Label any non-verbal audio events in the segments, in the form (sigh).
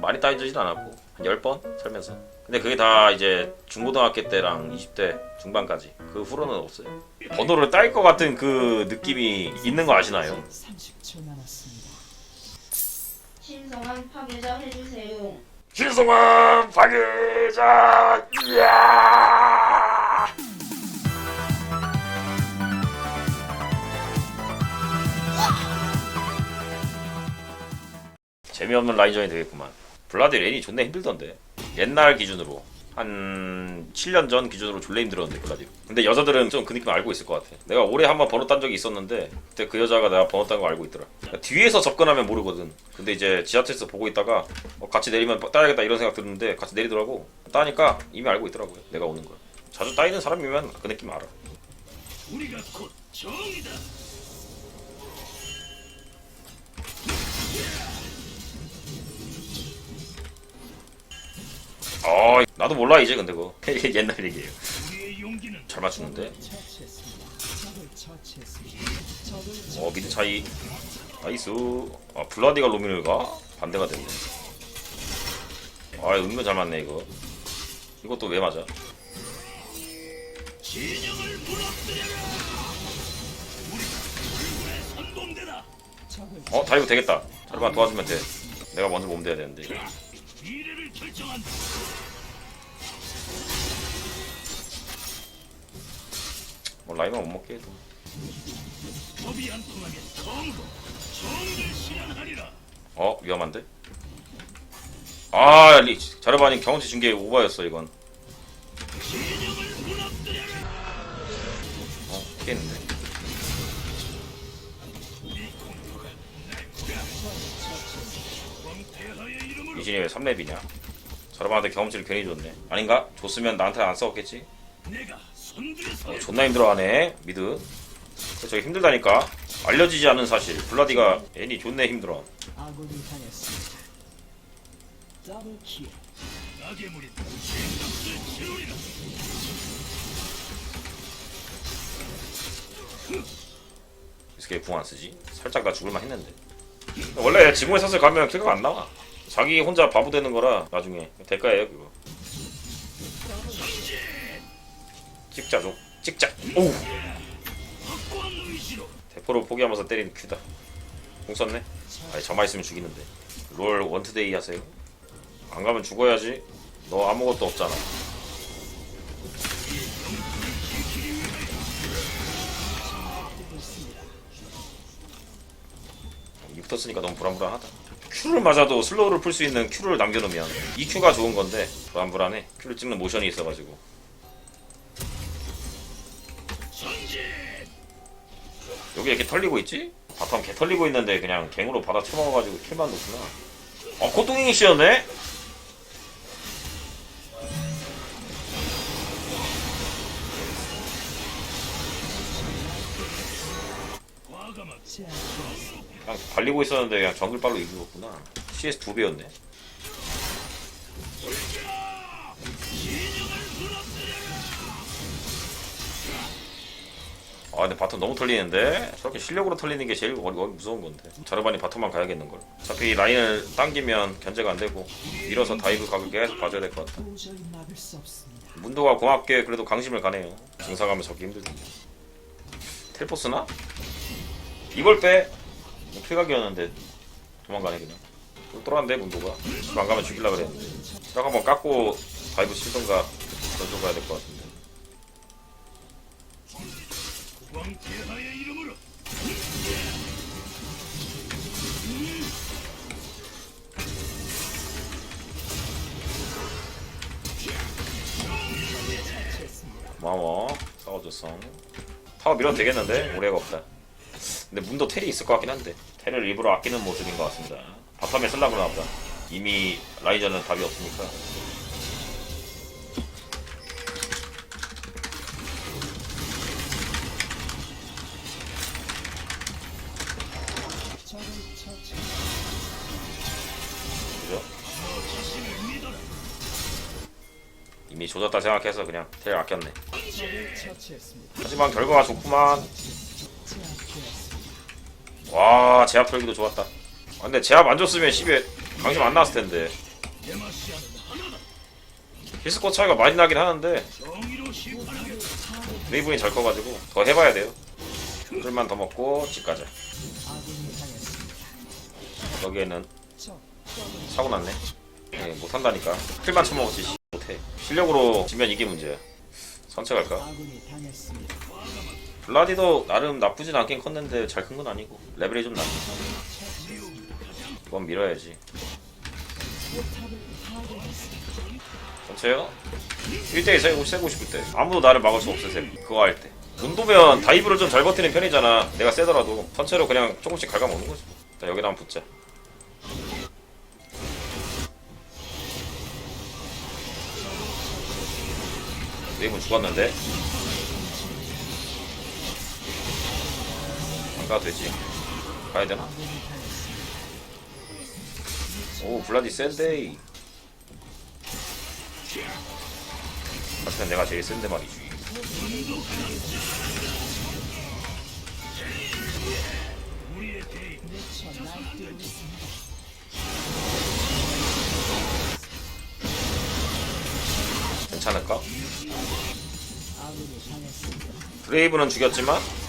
많이 따지진 않았고 한 10번 살면서 근데 그게 다 이제 중고등학교 때랑 20대 중반까지 그 후로는 없어요 번호를 딸 것 같은 그 느낌이 있는 거 아시나요? 30초 남았습니다. 신성한 파괴자 해주세요. 신성한 파괴자 이야 재미없는 라인전이 되겠구만. 블라디 렌이 존나 힘들던데. 옛날 기준으로. 한 7년 전 기준으로 졸라 힘들었는데 블라디 근데 여자들은 좀 그 느낌 알고 있을 것 같아. 내가 올해 한번 번호 딴 적이 있었는데 그때 그 여자가 내가 번호 딴 거 알고 있더라. 그러니까 뒤에서 접근하면 모르거든. 근데 이제 지하철에서 보고 있다가 어, 같이 내리면 따야겠다 이런 생각 드는데 같이 내리더라고. 따니까 이미 알고 있더라고요 내가 오는 걸. 자주 따이는 사람이면 그 느낌 알아. 우리가 곧 정이다. 어 나도 몰라 이제 근데 그거. (laughs) 옛날 얘기예요. 잘 맞추는데? 어 미드 차이. 나이스. 아 블라디가 로미를가 반대가 됐네. 아 은근 잘 맞네 이거. 이것도 왜 맞아? 어 다이브 되겠다. 자르반 도와주면 돼. 내가 먼저 몸 돼야 되는데 결정한다. 뭐 라이만 못 먹게 해도 법이 안 통하게 정도 정의를 실현하리라. 어? 위험한데? 아 리, 자르반이 경험치 준게 오바였어 이건. 어 피했는데? 이진이 왜 3렙이냐 자르반한테 경험치를 괜히 줬네. 아닌가? 줬으면 나한테 안 싸웠겠지? 어, 존나 힘들어하네 미드. 저게 힘들다니까. 알려지지 않은 사실. 블라디가 애니 존나 힘들어. 이스케 궁안 쓰지? 살짝 나 죽을만 했는데. 원래 지붕의 사슬 가면 킬각 안 나와 자기 혼자 바보 되는 거라 나중에 대가예요 그거. 찍자 좀 찍자. 오우. 대포로 포기하면서 때리는 큐다. 공 썼네? 아니 저만 있으면 죽이는데. 롤 원투데이 하세요. 안 가면 죽어야지. 너 아무것도 없잖아. 이 붙었으니까 너무 불안불안하다 큐를 맞아도 슬로우를 풀 수 있는 큐를 남겨놓으면 이 큐가 좋은 건데 불안불안해 큐를 찍는 모션이 있어가지고. 여기 이렇게 털리고 있지? 바텀 개 털리고 있는데 그냥 갱으로 받아 쳐먹어가지고 킬만 놓구나 어 코뚱이 씨였네? 그냥 달리고 있었는데 그냥 정글빨로 이기겠구나. CS 두 배였네. 아 근데 바텀 너무 털리는데? 저렇게 실력으로 털리는 게 제일 거기 무서운 건데. 자르반이 바텀만 가야겠는 걸. 어차피 라인을 당기면 견제가 안 되고 밀어서 다이브 각을 계속 봐줘야 될것 없습니다. 문도가 고맙게 그래도 강심을 가네요. 증상하면 적기 힘들던데 텔포스나? 이걸 빼 필각이었는데 도망가네 그냥. 또 돌아왔네 문도가. 집 안 가면 죽일라 그랬는데 딱 한번 깎고 다이브 치던가 던져 가야 될 것 같은데. 고마워. 싸워줬어 타워 밀어도 되겠는데? 오래가 없다 근데 문도 텔이 있을 것 같긴 한데 텔을 일부러 아끼는 모습인 것 같습니다 바텀에 쓸라 그러나 보다 이미 라이저는 답이 없으니까. 그죠? 이미 조졌다 생각해서 그냥 텔 아꼈네. 하지만 결과가 좋구만. 와 제압 털기도 좋았다 아, 근데 제압 안 줬으면 10에 강심 안 나왔을 텐데. 히스코 차이가 많이 나긴 하는데. 드레이븐이 잘 커가지고 더 해봐야 돼요 술만 더 먹고 집 가자. 여기에는 사고 났네 예, 못한다니까 킬만 쳐먹었지 씨, 못해 실력으로 지면 이게 문제야 선택할까? 블라디도 나름 나쁘진 않긴 컸는데 잘 큰 건 아니고 레벨이 좀 낮아 이건 밀어야지. 전체요? 1대1 세고, 세고 싶을 때. 아무도 나를 막을 수 없을 때 그거 할 때. 문도면 다이브를 좀 잘 버티는 편이잖아. 내가 세더라도 전체로 그냥 조금씩 갉아먹는 거지 자 여기다 한번 붙자. 네이분 죽었는데 가도 되지 가야 되나? 오 블라디 센데이 하지만 내가 제일 센데 말이지. 괜찮을까? 드레이브는 죽였지만.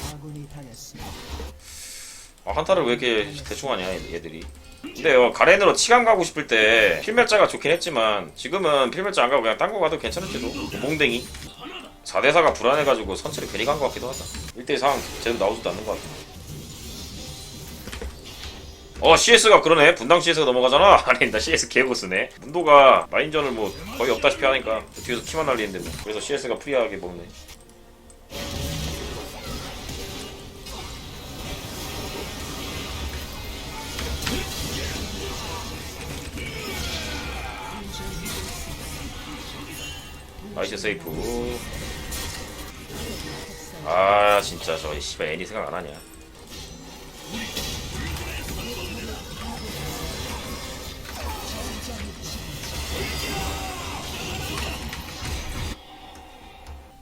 아, 한타를 왜 이렇게 대충 하냐 얘들이. 근데 요 가렌으로 치감 가고 싶을 때 필멸자가 좋긴 했지만 지금은 필멸자 안 가고 그냥 딴 거 가도 괜찮을지도. 몽댕이. 4대4가 불안해가지고 선체를 괜히 간 것 같기도 하다. 1대2 상황 제대로 나오지도 않는 것 같아. 어 CS가 그러네. 분당 CS가 넘어가잖아. (laughs) 아니 나 CS 개고수네. 문도가 라인전을 뭐 거의 없다시피 하니까 뒤에서 키만 날리는데 뭐. 그래서 CS가 프리하게 먹네 나이스 세이프 아 진짜 저 씨발 애니 생각 안 하냐.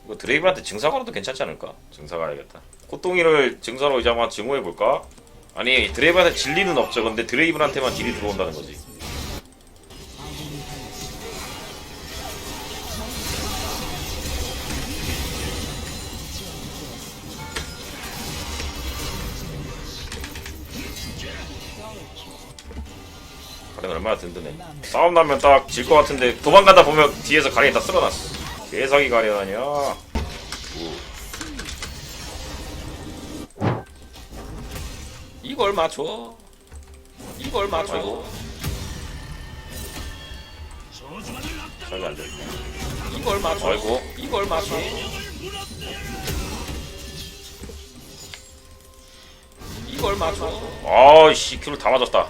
이거 드레이브한테 증사 걸어도 괜찮지 않을까? 증사 가야겠다. 코똥이를 증사로 이제 한번 증오해볼까? 아니 드레이브한테 진리는 없죠. 근데 드레이브한테만 딜이 들어온다는 거지 가렌 얼마나 든든해. 싸움 나면 딱 질 것 같은데 도망가다 보면 뒤에서 가렌이 다 쓸어놨어. 개사기 우. 이걸 맞춰 이걸 맞춰 저주만을 낙다. 잘안 돼. 이걸 맞춰 아이고. 이걸 맞춰 이걸 맞춰 아씨 큐를 다 맞았다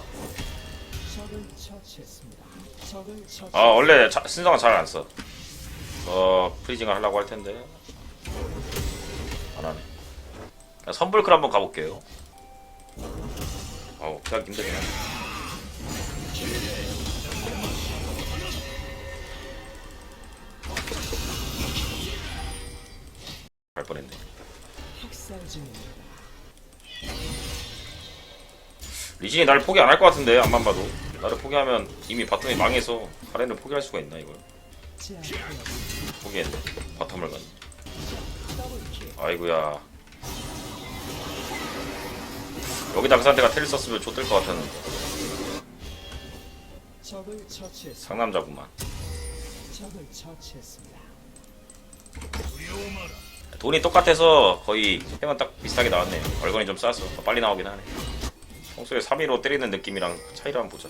아 원래 자, 신성은 잘 안 써. 어 프리징을 하려고 할 텐데 안 하네. 그냥 선불클 한번 가볼게요. 피하기 힘들긴 하네. 갈 뻔했네. 리진이 나를 포기 안 할 것 같은데 앞만 봐도 나를 포기하면 이미 바텀이 망해서 가렌을 포기할 수가 있나 이걸. 포기했네 바텀을. 아이고야 여기다 그 상태가 텔 썼으면 좆될 것 같았는데. 상남자구만. 돈이 똑같아서 거의 해만 딱 비슷하게 나왔네요 얼건이 좀 싸서 더 빨리 나오긴 하네 평소에 3위로 때리는 느낌이랑 차이를 한번 보자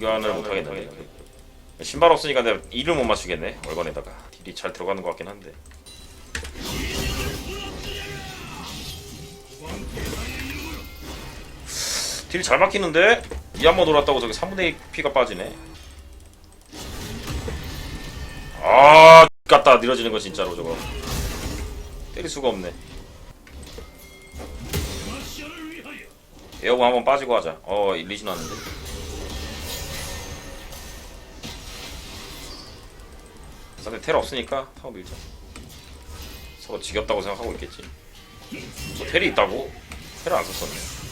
들교환을 못하겠네 신발 없으니까 내가 이를 못 맞추겠네 얼건에다가. 딜이 잘 들어가는 것 같긴 한데. 딜잘 막히는데? 이 한 번 돌았다고 저기 3분의 2 피가 빠지네. 아 같다 느려지는 거 진짜로 저거. 때릴 수가 없네. 에어건 한번 빠지고 하자. 어 리신 왔는데 상대 텔 없으니까 타워 밀자 서로 지겹다고 생각하고 있겠지. 뭐 텔이 있다고? 텔을 안 썼었네.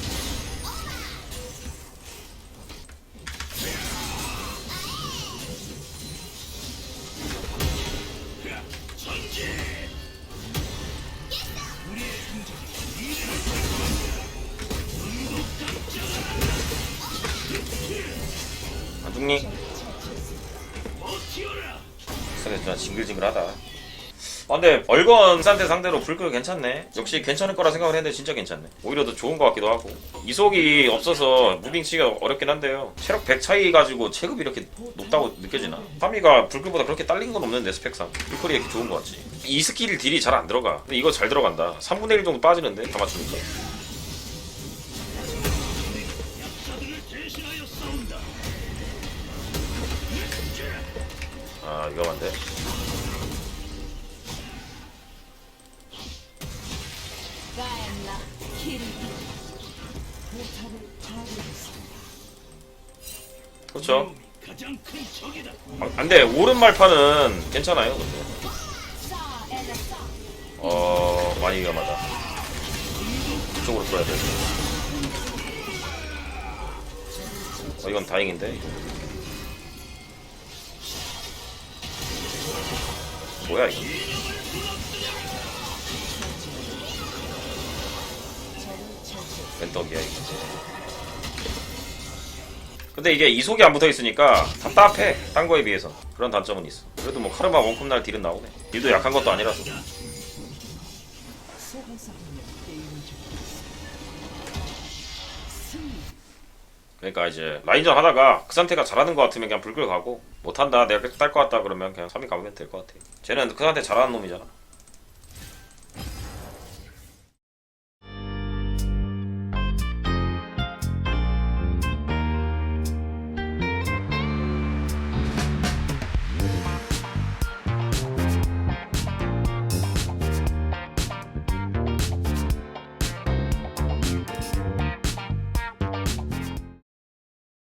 상대 좀 징글징글하다. 아 근데 얼건 상대 상대로 불끌 괜찮네. 역시 괜찮을 거라 생각을 했는데 진짜 괜찮네. 오히려 더 좋은 것 같기도 하고. 이속이 없어서 무빙 치기가 어렵긴 한데요. 체력 100 차이 가지고 체급이 이렇게 높다고 느껴지나? 파미가 불끌보다 그렇게 딸린 건 없는데 스펙상. 불끌이 이렇게 좋은 것 같지. 이 스킬 딜이 잘 안 들어가. 근데 이거 잘 들어간다. 3분의 1 정도 빠지는데 다 맞추니까. 위험한데. 그렇죠. 아, 근데 오른 말파는 괜찮아요. 근데. 어 많이 위험하다. 이쪽으로 쏘야 돼. 어 이건 다행인데. 뭐야 이거? 웬떡이야 이거. 근데 이게 이속이 안 붙어 있으니까 답답해. 딴 거에 비해서 그런 단점은 있어. 그래도 뭐 카르마 원컵 날 딜은 나오네. 딜도 약한 것도 아니라서. 그러니까 이제 라인전 하다가 그 상태가 잘하는 것 같으면 그냥 불끌 가고 못한다 내가 계속 딸 것 같다 그러면 그냥 3위 가면 될 것 같아 쟤는 그 상태 잘하는 놈이잖아